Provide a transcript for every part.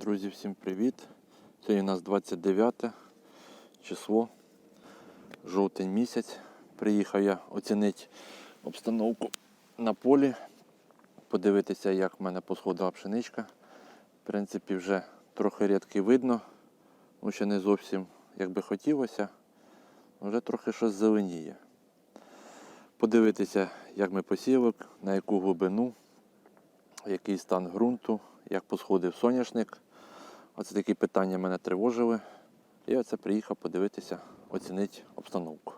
Друзі, всім привіт! Сьогодні у нас 29 число, жовтень місяць. Приїхав я оцінити обстановку на полі, подивитися, як в мене посходила пшеничка. В принципі, вже трохи рядки видно, ну ще не зовсім як би хотілося, вже трохи щось зеленіє. Подивитися, як ми посіяли, на яку глибину, який стан ґрунту, як посходив соняшник. Оце такі питання мене тривожили. І оце приїхав подивитися, оцінити обстановку.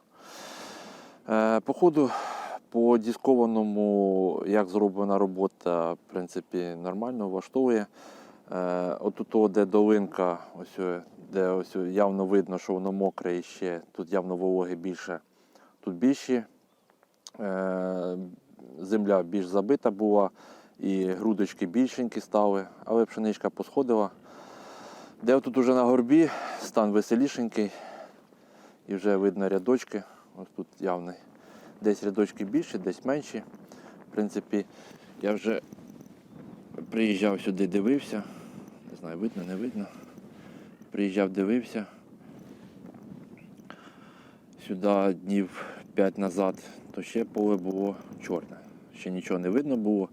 Е, по ходу, по дискованому, як зроблена робота, в принципі, нормально влаштовує. Е, отут, де долинка, ось, де ось явно видно, що воно мокре і ще, тут явно вологи більше, тут більші. Е, земля більш забита була, і грудочки більшенькі стали, але пшеничка посходила. Де тут уже на горбі стан веселішенький, і вже видно рядочки. Ось тут явний. Десь рядочки більші, десь менші. В принципі, я вже приїжджав сюди, дивився. Не знаю, видно, не видно. Приїжджав, дивився. Сюди днів 5 назад, то ще поле було чорне. Ще нічого не видно було.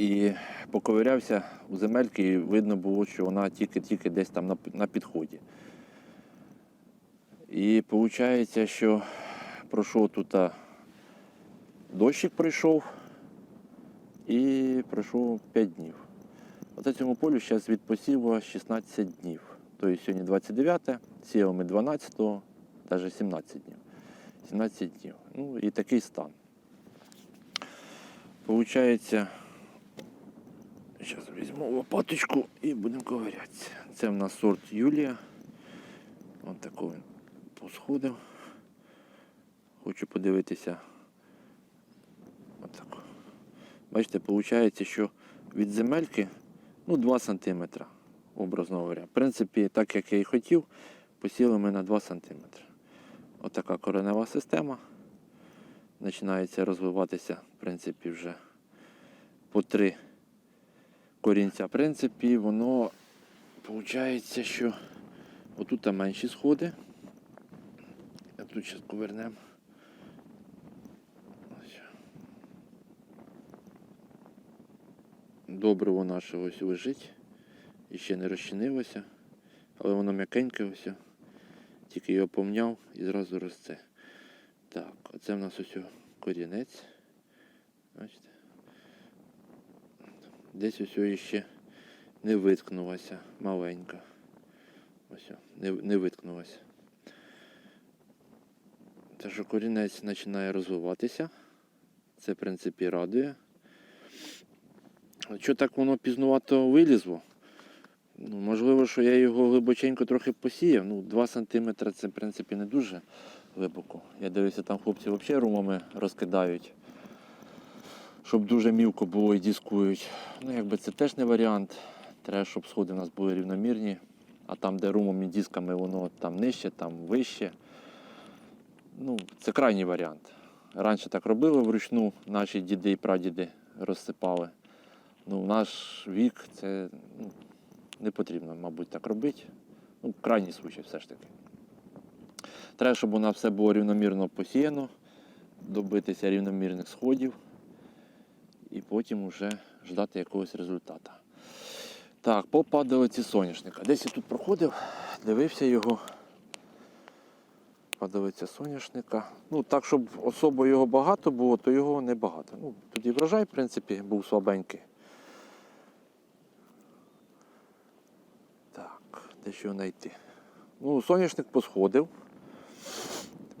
І поковирявся у земельки, і видно було, що вона тільки-тільки десь там на, підході. І виходить, що пройшов тут дощик прийшов і пройшов 5 днів. Оце цьому полю зараз від посіву 16 днів. Тобто сьогодні 29, сіяли ми 12, навіть 17 днів. 17 днів. Ну і такий стан. Получається, візьму лопаточку і будемо ковирятися. Це в нас сорт Юлія. Ось такий він посходив. Хочу подивитися. Ось так. Бачите, виходить, що від земельки ну, 2 см, образно говоря. В принципі, так як я і хотів, посіли ми на 2 см. Ось така коренева система. Починається розвиватися, в принципі, вже по три корінця. В принципі, воно виходить, що отут менші сходи. А тут зараз повернемо. Добриво наше ось лежить. І ще не розчинилося. Але воно м'якеньке ось. Тільки його помняв і зразу росте. Так, оце в нас ось корінець. Бачите? Десь ось ще не виткнулася маленька. Ось, не, не виткнулася. Те, що корінець починає розвиватися. Це, в принципі, радує. Що так воно пізнувато вилізло? Ну, можливо, що я його глибоченько трохи посіяв. Ну, 2 см це, в принципі, не дуже глибоко. Я дивлюся, там хлопці взагалі румами розкидають. Щоб дуже мілко було і дискують. Ну, якби це теж не варіант. Треба, щоб сходи у нас були рівномірні. А там, де румом і дисками, воно там нижче, там вище. Ну, це крайній варіант. Раніше так робили вручну, наші діди і прадіди розсипали. Ну, в наш вік це ну, не потрібно, мабуть, так робити. Ну, крайній случай все ж таки. Треба, щоб у нас все було рівномірно посіяно, добитися рівномірних сходів і потім вже ждати якогось результату. Так, по падалиці соняшника. Десь я тут проходив, дивився його. Падалиця соняшника. Ну, так, щоб особо його багато було, то його небагато. Ну, тоді врожай, в принципі, був слабенький. Так, де його знайти? Ну, соняшник посходив.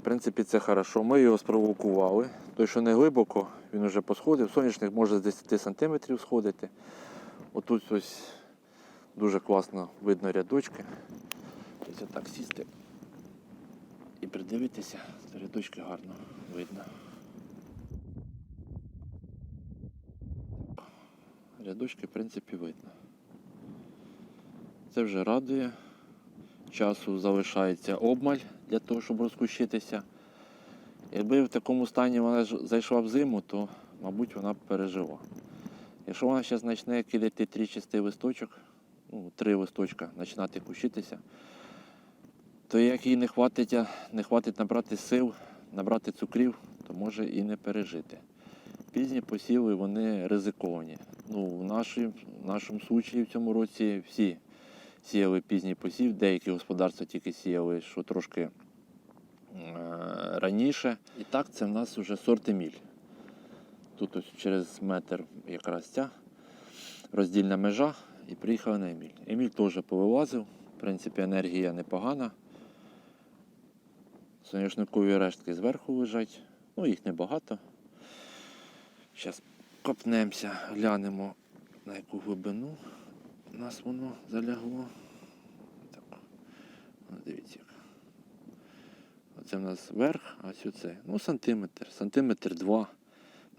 В принципі, це хорошо. Ми його спровокували. Той, що не глибоко, він вже посходив. Соняшник може з 10 см сходити. Отут ось дуже класно видно рядочки. Ось так сісти і придивитися, то рядочки гарно видно. Рядочки, в принципі, видно. Це вже радує. Часу залишається обмаль для того, щоб розкущитися. Якби в такому стані вона зайшла в зиму, то, мабуть, вона б пережила. Якщо вона ще почне кидати три чистий листочок, ну, три листочка, починати кущитися, то як їй не хватить, не хватить набрати сил, набрати цукрів, то може і не пережити. Пізні посіви вони ризиковані. Ну, в, нашій, в нашому случаї в цьому році всі сіяли пізній посів, деякі господарства тільки сіяли, що трошки е, раніше. І так це в нас вже сорт Еміль. Тут ось через метр якраз ця роздільна межа і приїхав на Еміль. Еміль теж повилазив, в принципі, енергія непогана. Соняшникові рештки зверху лежать, ну їх небагато. Зараз копнемося, глянемо на яку глибину нас воно залягло. Так. Дивіться. Оце в нас верх, а ось оце. Ну, сантиметр, сантиметр два.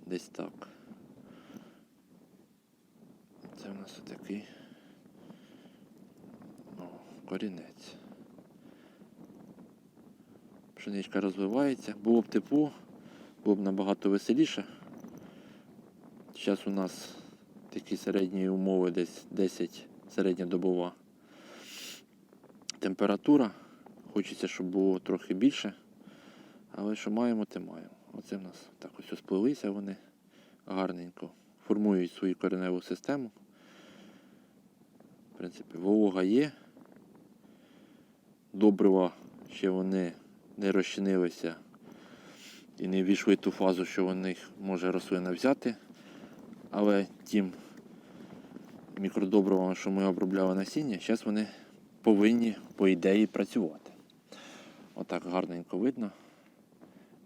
Десь так. Це в нас отакий О, корінець. Пшеничка розвивається. Було б тепло, було б набагато веселіше. Зараз у нас такі середні умови, десь 10 середньодобова температура. Хочеться, щоб було трохи більше. Але що маємо, те маємо. Оце в нас так ось сплелися вони гарненько. Формують свою кореневу систему. В принципі, волога є. Добрива ще вони не розчинилися і не війшли в ту фазу, що вони їх може рослина взяти. Але тим мікродобривами, що ми обробляли насіння, зараз вони повинні, по ідеї, працювати. Отак гарненько видно.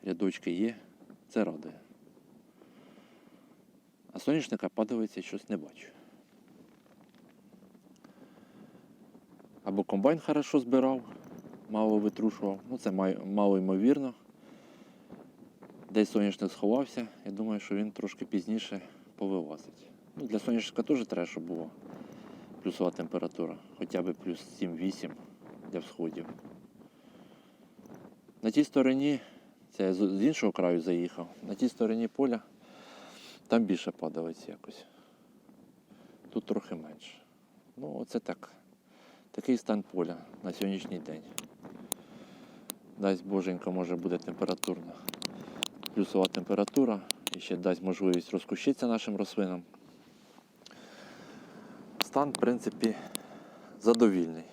Рядочки є, це радує. А соняшника падалиці щось не бачу. Або комбайн хорошо збирав, мало витрушував. Ну це мало ймовірно. Десь соняшник сховався, я думаю, що він трошки пізніше повилазить. Ну, для соняшника теж треба, щоб була плюсова температура, хоча б плюс 7-8 для всходів. На тій стороні, це я з іншого краю заїхав, на тій стороні поля там більше падалиць якось. Тут трохи менше. Ну, оце так. Такий стан поля на сьогоднішній день. Дасть боженько, може буде температурна. Плюсова температура і ще дасть можливість розкущитися нашим рослинам. Стан, в принципі, задовільний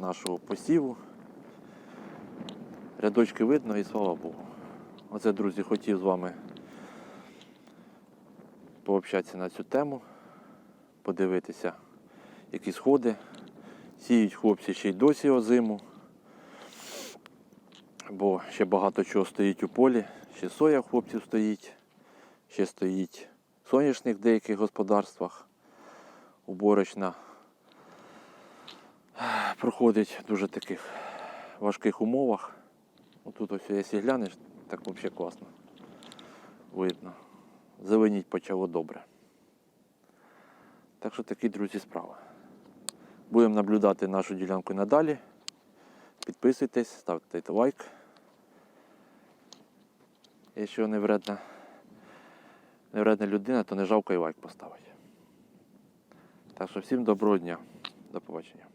нашого посіву. Рядочки видно і слава Богу. Оце, друзі, хотів з вами пообщатися на цю тему, подивитися, які сходи. Сіють хлопці ще й досі озиму, бо ще багато чого стоїть у полі, ще соя хлопців стоїть, ще стоїть соняшник в деяких господарствах. Уборочна проходить в дуже таких важких умовах. Тут ось, якщо глянеш, так взагалі класно. Видно. Зеленіть почало добре. Так що такі, друзі, справи. Будемо наблюдати нашу ділянку надалі. Підписуйтесь, ставте лайк. Якщо не вредна, не вредна людина, то не жалко і лайк поставити. Так що всім доброго дня. До побачення.